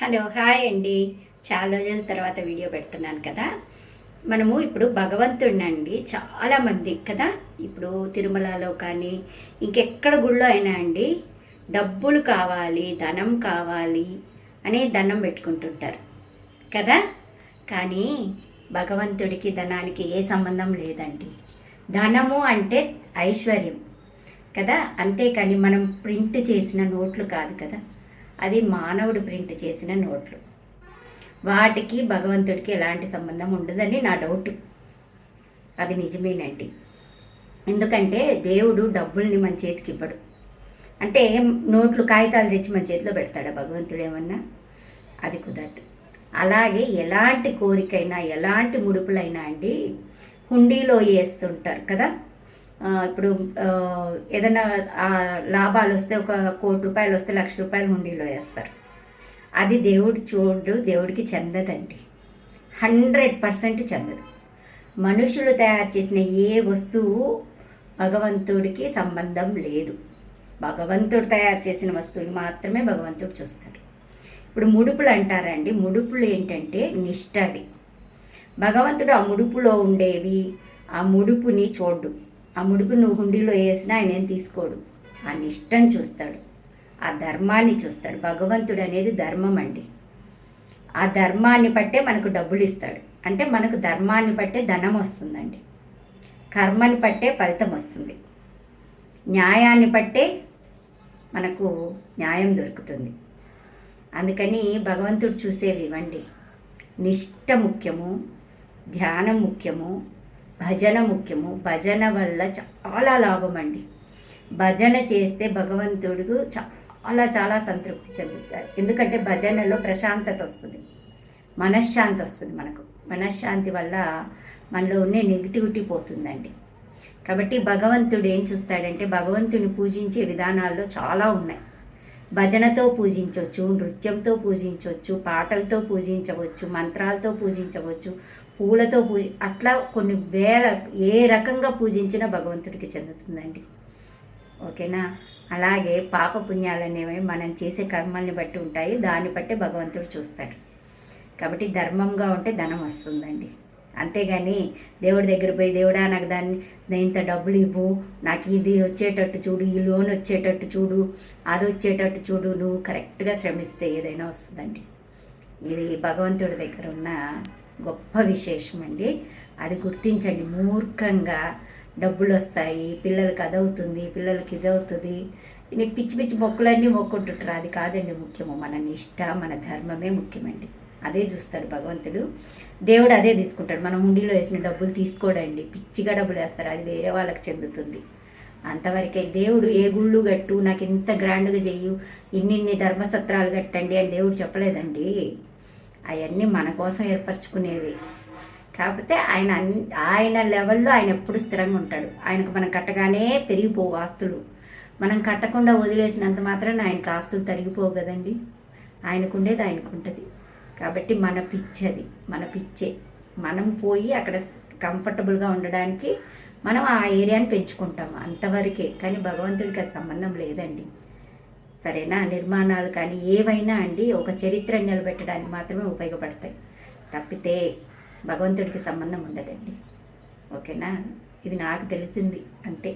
Hello hi అండి. చాలా రోజుల తర్వాత వీడియో పెడుతున్నాను కదా. మనము ఇప్పుడు భగవంతుడినండి చాలామంది కదా. ఇప్పుడు తిరుమలలో కానీ ఇంకెక్కడ గుళ్ళో అయినా అండి డబ్బులు కావాలి ధనం కావాలి అని దండం పెట్టుకుంటుంటారు కదా. కానీ భగవంతుడికి ధనానికి ఏ సంబంధం లేదండి. ధనము అంటే ఐశ్వర్యం కదా. అంతేకాని మనం ప్రింట్ చేసిన నోట్లు కాదు కదా. అది మానవుడు ప్రింట్ చేసిన నోట్లు. వాటికి భగవంతుడికి ఎలాంటి సంబంధం ఉండదని నా డౌట్. అది నిజమేనండి. ఎందుకంటే దేవుడు డబ్బుల్ని మన చేతికి ఇవ్వడు. అంటే నోట్లు కాగితాలు తెచ్చి మన చేతిలో పెడతాడా? భగవంతుడు ఏమన్నా? అది కుదరదు. అలాగే ఎలాంటి కోరికైనా ఎలాంటి ముడుపులైనా అండి హుండీలో వేస్తుంటారు కదా? ఇప్పుడు ఏదైనా లాభాలు వస్తే ఒక కోటి రూపాయలు వస్తే లక్ష రూపాయలు హుండీలో వేస్తారు. అది దేవుడు చూడు దేవుడికి చెందదండి. హండ్రెడ్ పర్సెంట్ చెందదు. మనుషులు తయారు చేసిన ఏ వస్తువు భగవంతుడికి సంబంధం లేదు. భగవంతుడు తయారు చేసిన వస్తువులు మాత్రమే భగవంతుడు చూస్తాడు. ఇప్పుడు ముడుపులు అంటారండి ముడుపులు ఏంటంటే నిష్టవి భగవంతుడు ఆ ముడుపులో ఉండేవి ఆ ముడుపుని చూడు ఆ ముడుపు నువ్వు హుండీలో వేసినా ఆయన ఏం తీసుకోడు. ఆ నిష్టని చూస్తాడు. ఆ ధర్మాన్ని చూస్తాడు. భగవంతుడు అనేది ధర్మం అండి. ఆ ధర్మాన్ని బట్టే మనకు డబ్బులు ఇస్తాడు. అంటే మనకు ధర్మాన్ని బట్టే ధనం వస్తుందండి. కర్మని బట్టే ఫలితం వస్తుంది. న్యాయాన్ని బట్టే మనకు న్యాయం దొరుకుతుంది. అందుకని భగవంతుడు చూసేవి ఇవ్వండి నిష్ట ముఖ్యము ధ్యానం ముఖ్యము భజన ముఖ్యము. భజన వల్ల చాలా లాభం అండి భజన చేస్తే భగవంతుడు చాలా చాలా సంతృప్తి చెందుతారు ఎందుకంటే భజనలో ప్రశాంతత వస్తుంది. మనశ్శాంతి వస్తుంది మనకు. మనశ్శాంతి వల్ల మనలో ఉన్న నెగిటివిటీ పోతుందండి. కాబట్టి భగవంతుడు ఏం చూస్తాడంటే భగవంతుని పూజించే విధానాల్లో చాలా ఉన్నాయి. భజనతో పూజించవచ్చు నృత్యంతో పూజించవచ్చు పాటలతో పూజించవచ్చు మంత్రాలతో పూజించవచ్చు పూలతో పూజ అట్లా కొన్ని వేల ఏ రకంగా పూజించినా భగవంతుడికి చెందుతుందండి. ఓకేనా? అలాగే పాప పుణ్యాలు అనేవి మనం చేసే కర్మల్ని బట్టి ఉంటాయి దాన్ని బట్టి భగవంతుడు చూస్తాడు. కాబట్టి ధర్మంగా ఉంటే ధనం వస్తుందండి. అంతేగాని దేవుడి దగ్గర పోయి దేవుడా నాకు దాన్ని ఇంత డబ్బులు ఇవ్వు నాకు ఇది వచ్చేటట్టు చూడు ఈ లోన్ వచ్చేటట్టు చూడు అది వచ్చేటట్టు చూడు నువ్వు కరెక్ట్గా శ్రమిస్తే ఏదైనా వస్తుందండి. ఇది భగవంతుడి దగ్గర ఉన్న గొప్ప విశేషం అండి అది గుర్తించండి. మూర్ఖంగా డబ్బులు వస్తాయి పిల్లలకి అదవుతుంది పిల్లలకి ఇదవుతుంది. నీకు పిచ్చి పిచ్చి మొక్కులన్నీ మొక్కుంటుంటారు. అది కాదండి ముఖ్యము. మన నిష్ట మన ధర్మమే ముఖ్యమండి. అదే చూస్తాడు భగవంతుడు. దేవుడు అదే తీసుకుంటాడు. మనం హుండీలో వేసిన డబ్బులు తీసుకోడండి. పిచ్చిగా డబ్బులు వేస్తారు. అది వేరే వాళ్ళకి చెందుతుంది. అంతవరకే దేవుడు ఏ గుళ్ళు కట్టు నాకు ఇంత గ్రాండ్గా చెయ్యు ఇన్నిన్ని ధర్మసత్రాలు కట్టండి అని దేవుడు చెప్పలేదండి. అవన్నీ మన కోసం ఏర్పరచుకునేవి. కాకపోతే ఆయన అన్- ఆయన లెవెల్లో ఆయన ఎప్పుడు స్థిరంగా ఉంటాడు. ఆయనకు మనం కట్టగానే పెరిగిపోవు ఆస్తులు. మనం కట్టకుండా వదిలేసినంత మాత్రాన ఆయనకు ఆస్తులు తరిగిపోవు కదండి. ఆయనకు ఉండేది ఆయనకు ఉంటుంది కాబట్టి మన పిచ్చది మన పిచ్చే. మనం పోయి అక్కడ కంఫర్టబుల్గా ఉండడానికి మనం ఆ ఏరియాని పెంచుకుంటాం అంతవరకే. కానీ భగవంతుడికి అది సంబంధం లేదండి. సరేనా? నిర్మాణాలు కానీ ఏవైనా అండి ఒక చరిత్ర నిలబెట్టడానికి మాత్రమే ఉపయోగపడతాయి. తప్పితే భగవంతుడికి సంబంధం ఉండదండి. ఓకేనా? ఇది నాకు తెలిసింది. అంతే.